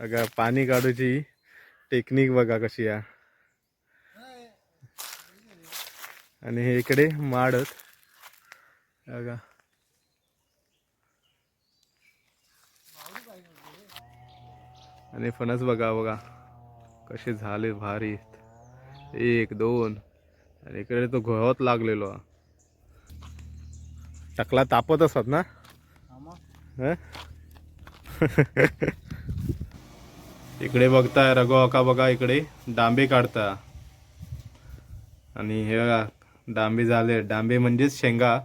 बघा पाणी काढूची टेक्निक बघा कशी आहे. आणि हे इकडे माडत. बघा आणि फणस बघा बघा. कसे झाले भारी. एक दोन. आणि इकडे तो गवत लागलेलो. टकला तापत असत ना? इकडे बघताय रघु अका बघा इकडे डांबे काढता. आणि हे बघा डांबे झाले. डांबे म्हणजेच शेंगा.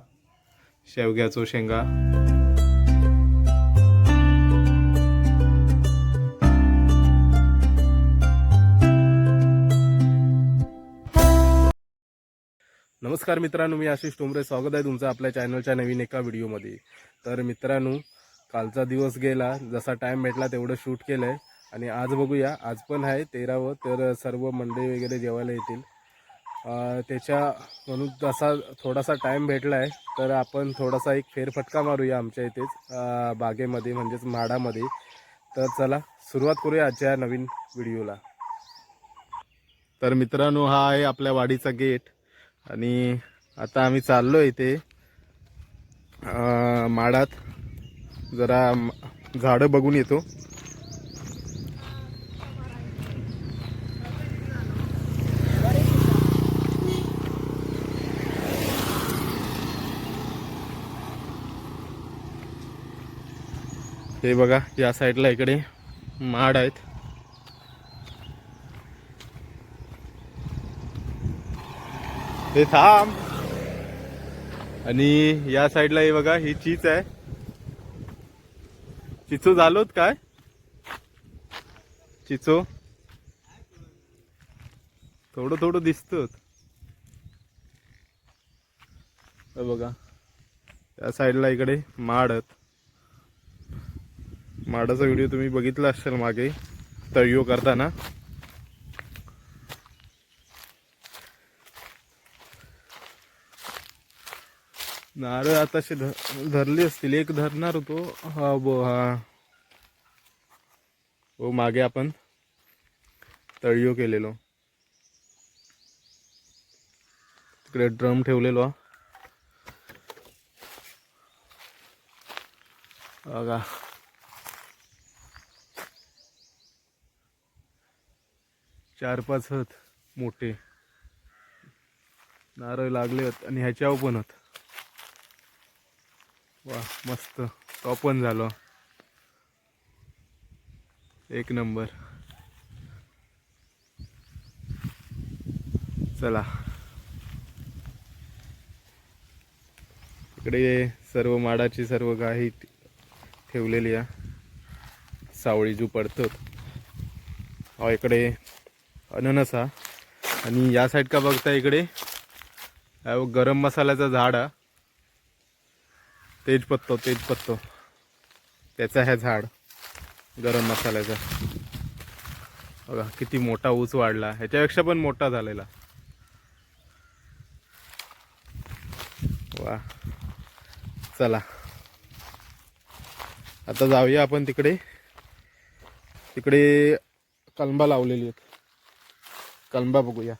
शेवग्याचो शेंगा. नमस्कार मित्रांनो मी आशिष टोंबरे स्वागत आहे तुमचं आपल्या चॅनलच्या नवीन एका व्हिडिओमध्ये. तर मित्रांनो कालचा दिवस गेला. जसा टाइम भेटला तेवढं शूट केलं आहे आणि आज बघूया आज पण आहे तेरावं तर सर्व मंडळी वगैरे जेवायला येतील. त्याच्या म्हणून तसा थोडासा टाईम भेटला आहे तर आपण थोडासा एक फेरफटका मारूया आमच्या इथेच बागेमध्ये म्हणजेच माडामध्ये तर चला सुरुवात करूया आजच्या नवीन व्हिडिओला. तर मित्रांनो हा आहे आपल्या वाडीचा गेट. आणि आता आम्ही चाललो इथे माडात जरा झाडं बघून येतो. हे बघा या साईडला इकडे माड आहेत. हे थांब. आणि या साईडला हे बघा ही चीच आहे. चिचो झालोत काय? चिचो? थोडं थोडं दिसत बघा त्या साईडला इकडे माड आहेत. माडाचा व्हिडिओ तुम्ही बघितला असेल मागे तळीओ करताना. नारळ आताशे ध- धरले असतील. एक धरणार होतो. हा बो हा. हो मागे आपण तळीओ केलेलो. तिकडे ड्रम ठेवलेलो. बघा. चार पाच हत मोठे. नारळ लागले आहेत आणि ह्याच्यावर पण होत. वा मस्त. टॉपन झालं झालो. एक नंबर. चला. इकडे सर्व माडाची सर्व काही ठेवलेली आहे. सावळी जू पडतात इकडे अननस हा. आणि या साईड का बघता इकडे? गरम मसाल्याचं झाड हा. तेजपत्तो तेजपत्तो त्याचा हे झाड गरम मसाल्याचा. बघा किती मोठा ऊस वाढला. ह्याच्यापेक्षा पण मोठा झालेला. वा. चला. आता जाऊया आपण तिकडे. तिकडे कलंबा लावलेली आहेत. कलंबा बघूया.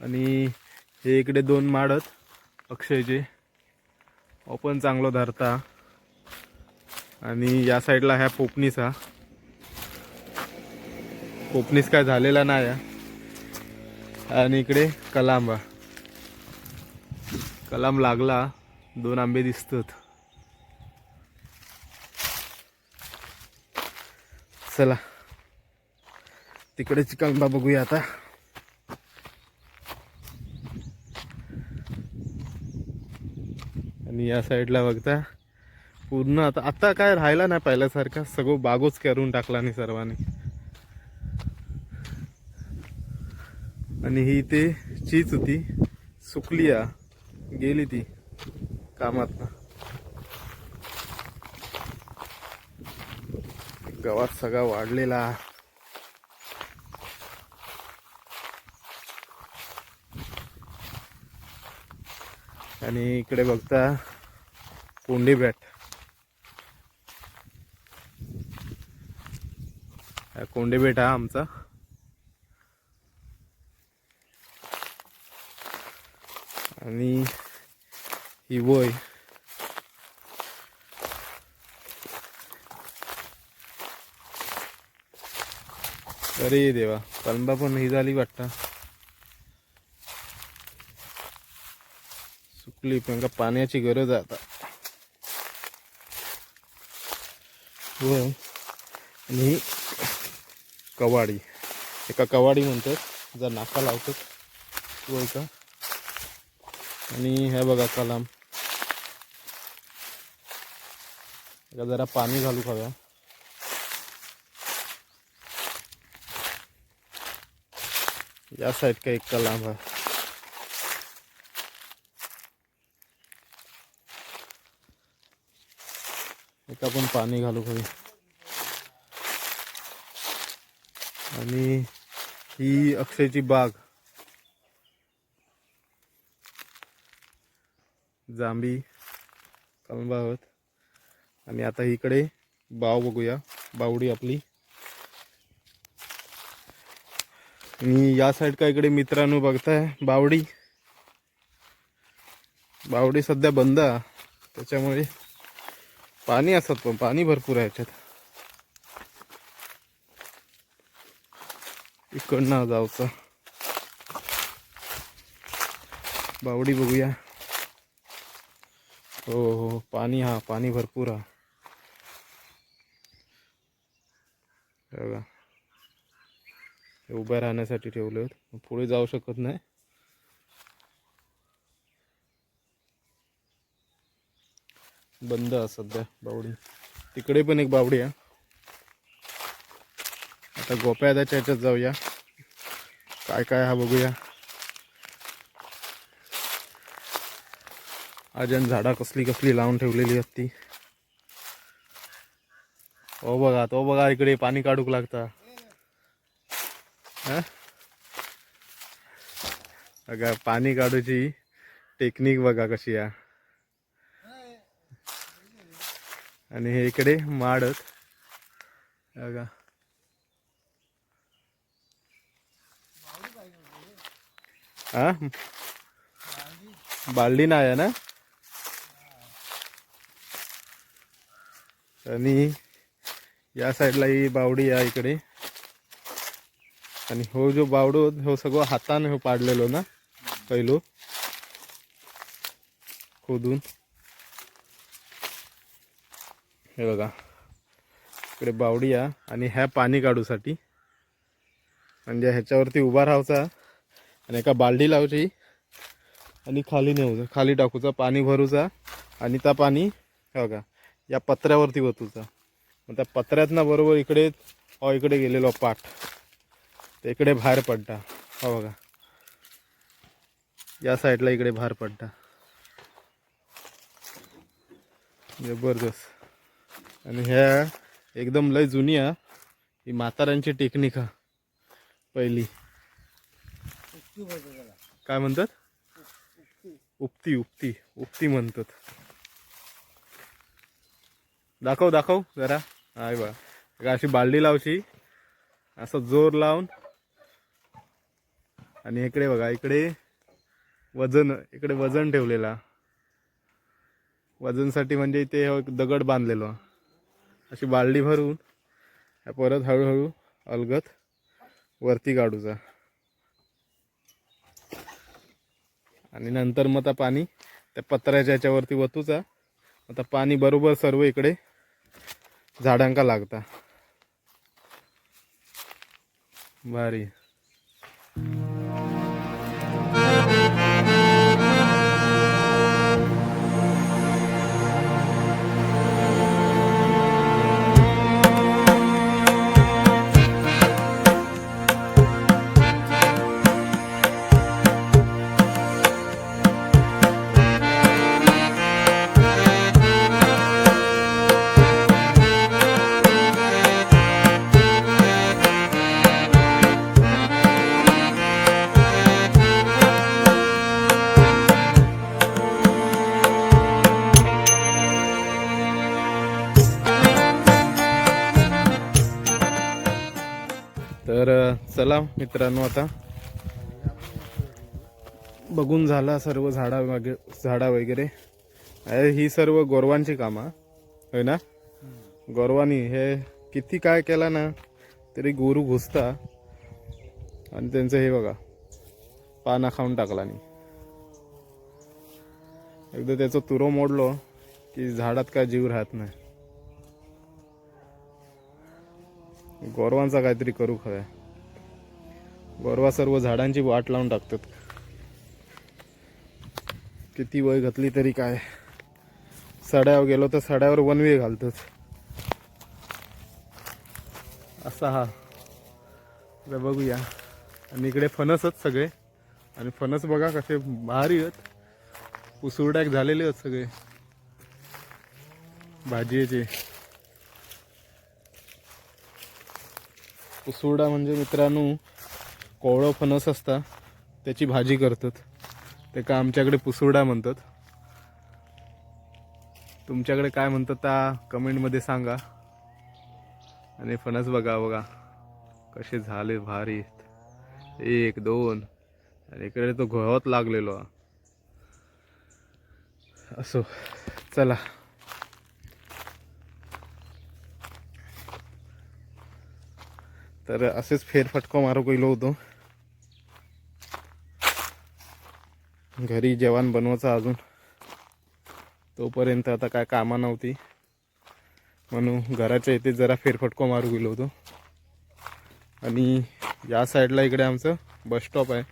आणि हे इकडे दोन माडत अक्षयचे. ओपन चांगलं धरता. आणि या साईडला ह्या पोपनीचा पोपनीस काय झालेला नाही आणि इकडे कलांबा. कलाम लागला दोन आंबे दिसतात. चला. तिकडे कलंबा बघूया आता. आणि या साईडला बघता पूर्ण आता आता काय राहिला नाही पहिल्यासारखा. सगळं बागोच करून टाकला नाही सर्वांनी. आणि ही ते चीच होती. सुकली या गेली ती कामात गवात सगळा वाढलेला आणि इकडे बघता कोंडी बॅट. कोंडी बेट हा आमचा. आणि ही वय. अरे देवा कलंबा पण ही झाली वाटतं. सुकली पण पाण्याची गरज आहे आता. व आणि कवाडी. एका कवाडी म्हणतात जर नाका लावतात व का आणि ह्या बघा कलाम. जरा पाणी घालू हव्या या साईड का एक कलाम हा एक आपण पाणी घालू हवी आणि ही अक्षयची बाग. जांभी कलबावत. आहोत आणि आता इकडे बाव बघूया. बावडी आपली. आणि या साईड का इकडे मित्रांनो बघताय बावडी. बावडी सध्या बंद आहे. त्याच्यामुळे पाणी असत पण पाणी भरपूर आहे याच्यात. इकडनं जाऊचं बावडी बघूया. हो, हो हो पाणी हा पाणी भरपूर हा. बघा. उभ्या राहण्यासाठी ठेवले पुढे जाऊ शकत नाही. बंद आहे सध्या बावडी. तिकडे पण एक बावडी आहे. आता गोप्यादाच्या ह्याच्यात जाऊया. काय काय हा बघूया. अजून झाडा कसली कसली लावून ठेवलेली आहेत ती. हो बघा तो बघा इकडे पाणी काढूक लागता. हा? बघा पाणी काढूची टेक्निक बघा कशी आहे. आणि हे इकडे माडत बघा. हा? बाळली नाही आहे ना? आणि या साईडला ही बावडी आहे इकडे. आणि हो जो बावडो हो सगळं हाताने हो पाडलेलो ना पहिलो खोदून. हे बघा. इकडे बावडी आहे आणि ह्या पाणी काढूसाठी. म्हणजे ह्याच्यावरती उभा राहायचा आणि एका बालडी लावची आणि खाली नेऊचा खाली टाकूचा पाणी भरूचा आणि त्या पाणी हे बघा या पत्र्यावरती ओतूचा मग त्या पत्र्यातनं बरोबर इकडे हो इकडे गेलेलो पाठ. ते इकडे बाहेर पडता. हो बघा. या साईडला इकडे बाहेर पडता. जबरदस्त. आणि ह्या एकदम लय जुनी हा. ही म्हाताऱ्यांची टेक्निक हा. पहिली. काय म्हणतात? उपती उपती. उपती म्हणतात. दाखव दाखव जरा. हाय बा अशी बालडी लावशी. असं जोर लावून. आणि इकडे बघा इकडे वजन इकडे वजन ठेवलेला. वजनसाठी म्हणजे इथे एक दगड बांधलेलो अशी बालडी भरून परत हळूहळू अलगत वरती काढूचा आणि नंतर मग आता पाणी त्या पत्र्याच्या ह्याच्यावरती वतूचा आता पाणी बरोबर सर्व इकडे झाडांका लागता. भारी. चला मित्रांनो आता. बघून झाला सर्व झाडा वगैरे झाडा वगैरे. अरे, ही सर्व गोरवांची कामं होय ना? गोरवानी हे किती काय केला ना तरी गोरू घुसता. आणि त्यांचं हे बघा पाना खाऊन टाकला नाही एकदा त्याचं तुरो मोडलो की झाडात काय जीव राहत नाही. गोरवांचा काहीतरी करू खरं. गोरवा सर्व झाडांची वाट लावून टाकतात. किती वय घातली तरी काय? सड्यावर गेलो तर सड्यावर वनवे घालतच असा हा. बघूया. आणि इकडे फणसच सगळे. आणि फणस बघा कसे भारी आहेत. पुसुरड्याक झालेले आहेत सगळे. भाजीचे. पुसुरडा म्हणजे मित्रांनो कोवळं फणस असता त्याची भाजी करतात. ते का आमच्याकडे पुसुरडा म्हणतात. तुमच्याकडे काय म्हणतात त्या कमेंटमध्ये सांगा. आणि फणस बघा बघा. कसे झाले भारी. एक दोन. आणि इकडे तो घोळत लागलेलो. असो चला. तर असेच फेरफटको मारू गेलो होतो. घरी जेवण बनवायचं अजून. तोपर्यंत आता काय कामं नव्हती. म्हणून घराच्या इथे जरा फेरफटको मारू गेलो होतो. आणि या साईडला इकडे आमचं बस स्टॉप आहे.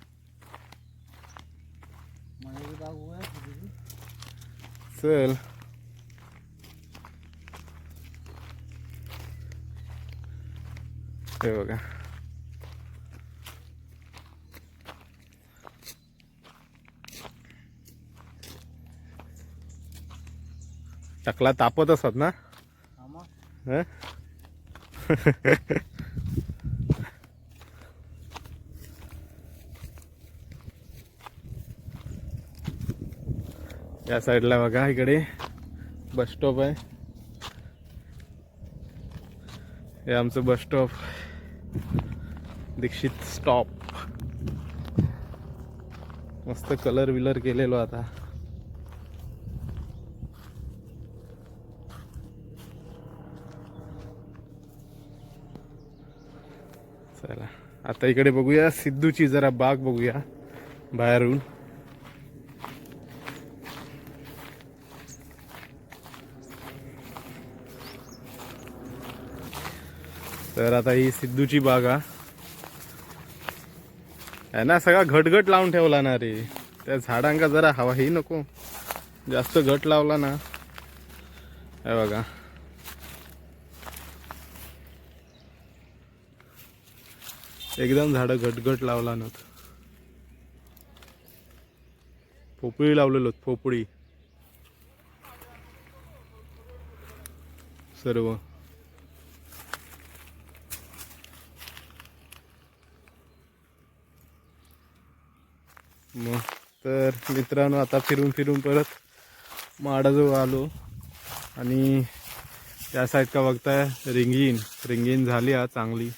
चल. हे बघा. टकला तापत असत ना? हं? या साईडला बघा इकडे बस स्टॉप आहे. हे आमचं बस स्टॉप. दीक्षित स्टॉप. मस्त कलर विलर केलेलो आता. चला आता इकडे बघूया सिद्धूची जरा बाग बघूया बाहेरून. तर आता ही सिद्धूची बाग आहे ना सगळा घटघट लावून ठेवला ना रे. त्या झाडांका जरा हवा ही नको. जास्त घट लावला ना. हे बघा. एकदम झाडं घटघट लावला ना पोपळी लावलेलो पोपळी. सर्व. मग तर मित्रांनो आता फिरून फिरून परत माडाजवळ आलो. आणि त्या साईड का बघताय रिंगीन. रिंगीन झाली हा चांगली.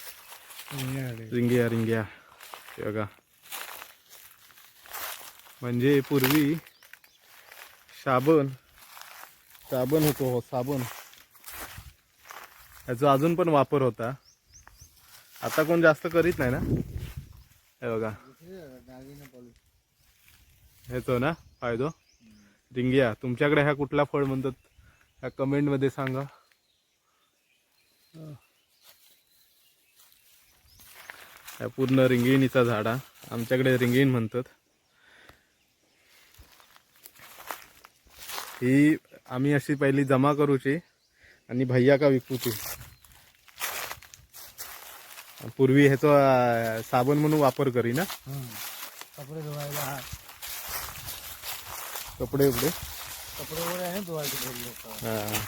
रिंग्या रिंग्या. बघा. म्हणजे पूर्वी साबण साबण होतो हो साबण. ह्याचा अजून पण वापर होता. आता कोण जास्त करीत नाही ना? हे बघा. ह्याचो ना फायदो? रिंगिया. तुमच्याकडे ह्या कुठला फळ म्हणतात? ह्या कमेंटमध्ये सांगा. ह्या पूर्ण रिंगिणीचा झाडा. आमच्याकडे रिंगीण म्हणतात. ही आम्ही अशी पहिली जमा करूची आणि भैया का विकूची. पूर्वी ह्याचा साबण म्हणून वापर करी ना? कपडे धुवायला हा कपडे उपडे कपडे वगैरे आहे धुवायचे हा.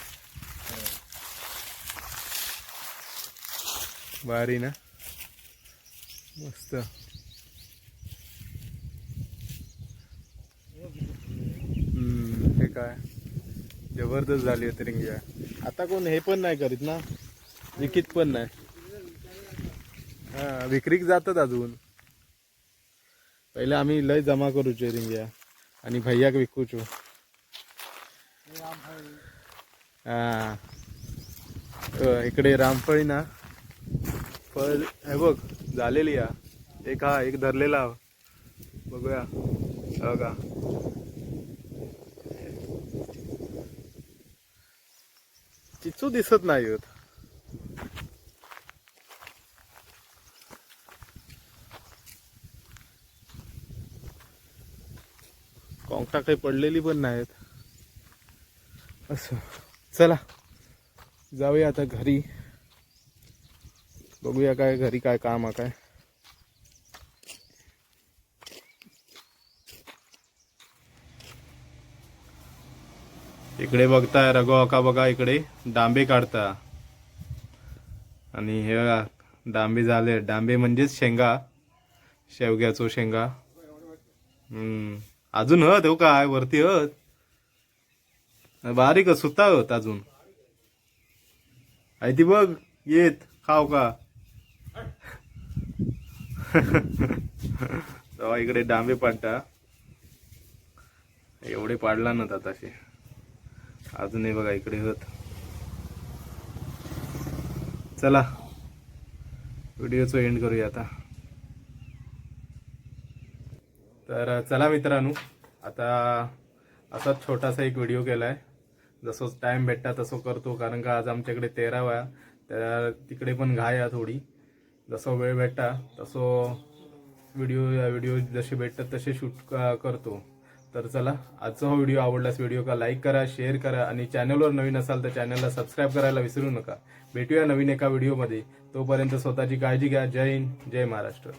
भारी ना? मस्त. हे काय? जबरदस्त झाली होती रिंग्या आता कोण हे पण नाही करीत ना? विकीत पण नाही. हा विक्रीक जातात अजून. पहिले आम्ही लय जमा करूचो रिंग्या आणि भैयाक विकूचो. हा. इकडे रामफळी ना. फळ हे बघ. झालेली या एक हा एक धरलेला बघूया. हो का चिचू दिसत नाही होत. कोंगटा काही पडलेली पण नाहीत. असं. चला. जाऊया आता घरी. बघूया काय घरी काय काम आहे काय. इकडे बघताय रघु अका बघा इकडे डांबे काढता. आणि हे बघा डांबे झाले. डांबे म्हणजेच शेंगा. शेवग्याचो शेंगा. हम्म. अजून हत हो काय? वरती हत. बारीक सुता होत अजून. आहे ती बघ येत खाव का? तेव्हा इकडे डांबे पाडता. एवढे पाडला ना तसे. अजूनही बघा इकडे होत. चला व्हिडिओचं एंड करूया आता. तर चला मित्रांनो आता असाच छोटासा एक व्हिडिओ केलाय. जसं टाइम भेटता तसं करतो कारण का आज आमच्याकडे तेरावा आहे. तिकडे पण घाय थोडी. जसं वेळ भेटता तसं व्हिडिओ व्हिडिओ जसे भेटतात तसे शूट करतो. तर चला आजचा हा व्हिडिओ आवडल्यास व्हिडिओ का लाईक करा शेअर करा आणि चॅनलवर नवीन असाल तर चॅनलला सबस्क्राईब करायला विसरू नका. भेटूया नवीन एका व्हिडिओमध्ये तोपर्यंत स्वतःची काळजी घ्या. जय हिंद जय महाराष्ट्र.